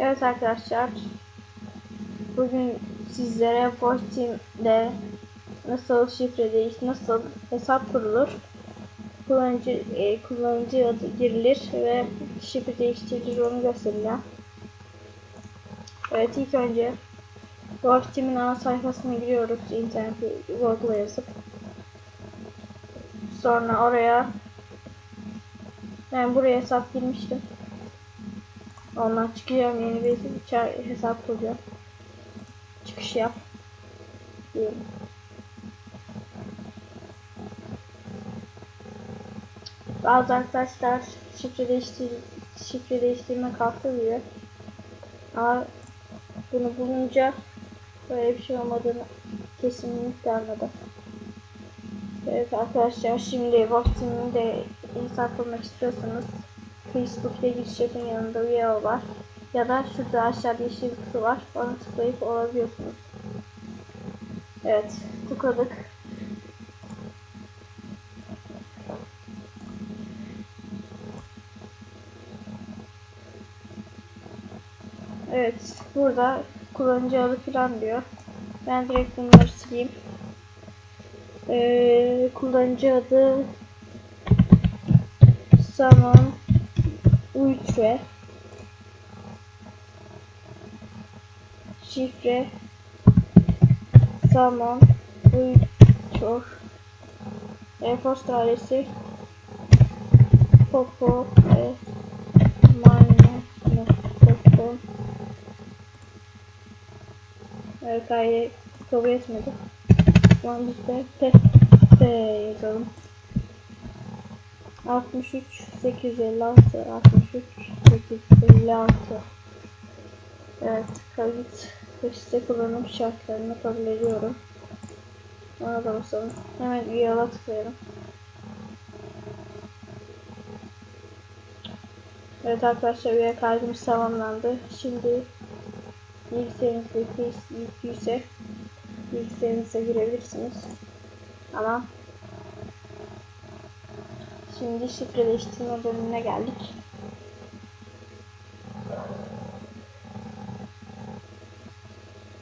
Evet arkadaşlar. Bugün sizlere Force Team'de nasıl şifre değiş, nasıl hesap kurulur, kullanıcı e, kullanıcı adı girilir ve şifre değiştirilir onu göstereceğim. Evet ilk önce Force Team'in ana sayfasına giriyoruz interneti Google'a yazıp. Sonra oraya ben buraya hesap girmiştim. Ondan çıkıyorum yeni bir içer hesap kuracağım. Çıkış yap. Diyelim. Bazı arkadaşlar şifre değiştir şifre değiştirme kalktı diyor. Ama bunu bulunca böyle bir şey olmadığını kesinlikle anladım. Evet arkadaşlar şimdi vaktimi de hesap kurmak istiyorsanız Facebook'ta giriş yapın yanında üye var. Ya da şurada aşağıda yeşil kutu var. Ona tıklayıp olabiliyorsunuz. Evet tıkladık. Evet burada kullanıcı adı falan diyor. Ben direkt bunları sileyim. Ee, kullanıcı adı Saman Ultre Şifre. Saman Ultre E-posta adresi Popo. E. Mine.com Evet hayır. Kabul etmedi. Şu an biz de P, P yazalım. 63 856 63 856 Evet kayıt işte kullanım şartlarını kabul ediyorum. Ona da basalım. Hemen üye ala tıklayalım. Evet arkadaşlar üye kaydımız tamamlandı. Şimdi bilgisayarınızdaki yüklüyse bilgisayarınıza girebilirsiniz. Ama Şimdi şifreleştirme bölümüne geldik.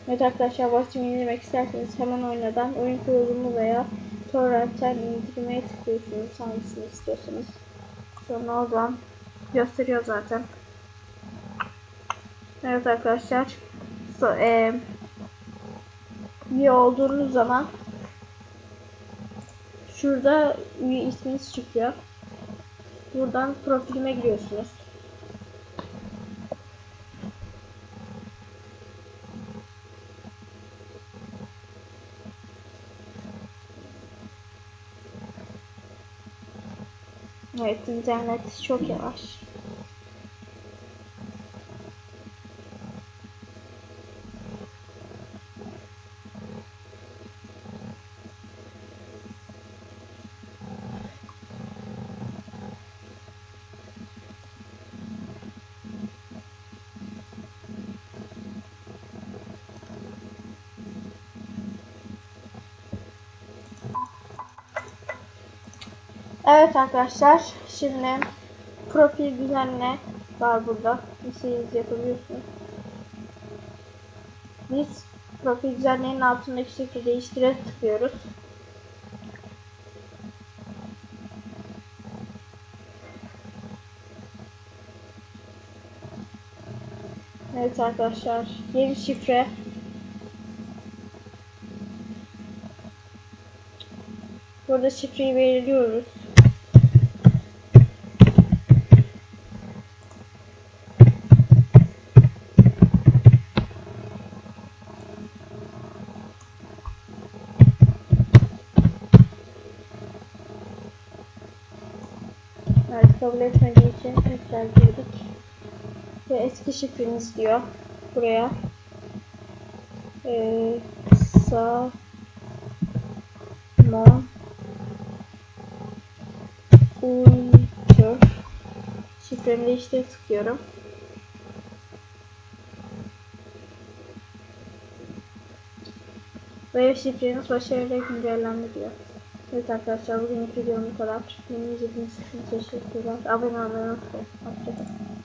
Evet arkadaşlar Watch'ımı indirmek isterseniz hemen oynadan oyun kurulumu veya torrentten indirmeye tıklıyorsunuz hangisini istiyorsanız. Sonra oradan gösteriyor zaten. Evet arkadaşlar so, e, üye olduğunuz zaman şurada üye isminiz çıkıyor. Buradan profilime giriyorsunuz. Evet internet çok yavaş. Evet arkadaşlar şimdi profil düzenle var burada. İstediğiniz yapabiliyorsunuz. Biz profil düzenleyin altındaki şekli değiştire tıklıyoruz. Evet arkadaşlar yeni şifre Burada şifreyi belirliyoruz. Evet kabul etmediği için tekrar girdik. Ve eski şifreniz diyor. Buraya. Ee, sağ mon uydur şifremi değiştir tıklıyorum. Ve şifreniz başarıyla güncellendi diyor. Evet arkadaşlar bugün videom bu kadar. Beni izlediğiniz için teşekkürler. Abone olmayı unutmayın. Hoşçakalın.